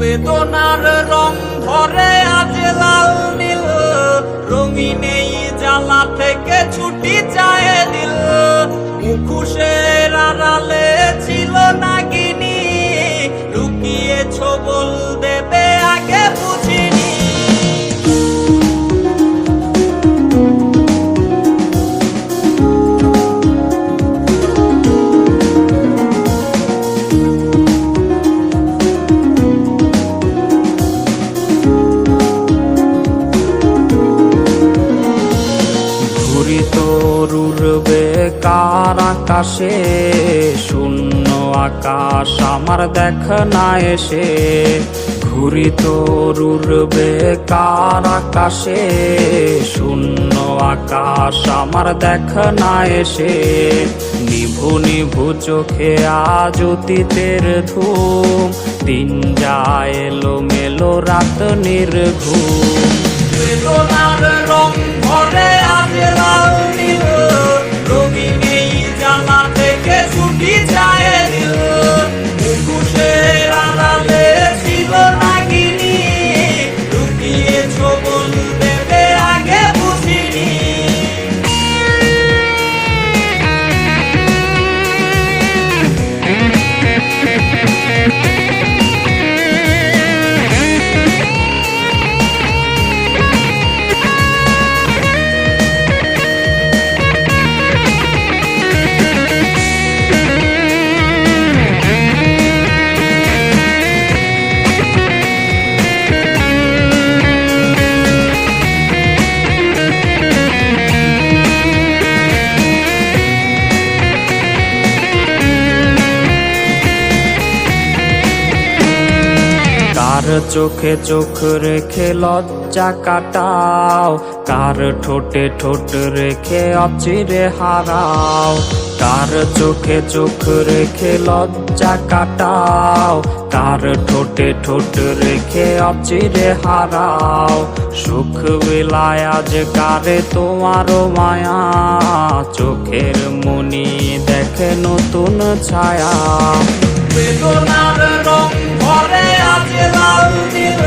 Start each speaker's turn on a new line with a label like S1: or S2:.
S1: বেদনার রং ধরে আজ লাল নীল। রঙিন এই জ্বালা থেকে ছুটি চায় দিল মুখুশের আড়ালে আকাশে শূন্য আকাশ আমার দেখ না এসে ঘুরি তরুর বেকার আকাশে, শূন্য আকাশ আমার দেখ না এসে নিভু নিভু চোখে আজ অতীতের ধূম, দিন যায় এলো মেলো রাত নির্ঘুম। রং ভরে Lord. কার চোখে চোখ রেখে লজ্জা কাটাও? কার ঠোঁটে ঠোঁট রেখে অচিরে হারাও? কার চোখে চোখ রেখে লজ্জা কাটাও? কার ঠোঁটে ঠোঁট রেখে অচিরে হারাও? সুখ বিলায় আজ কারে তোমারও মায়া? চোখের মনি দেখে নতুন ছায়া। বেদনার রং ভরে আছে লাল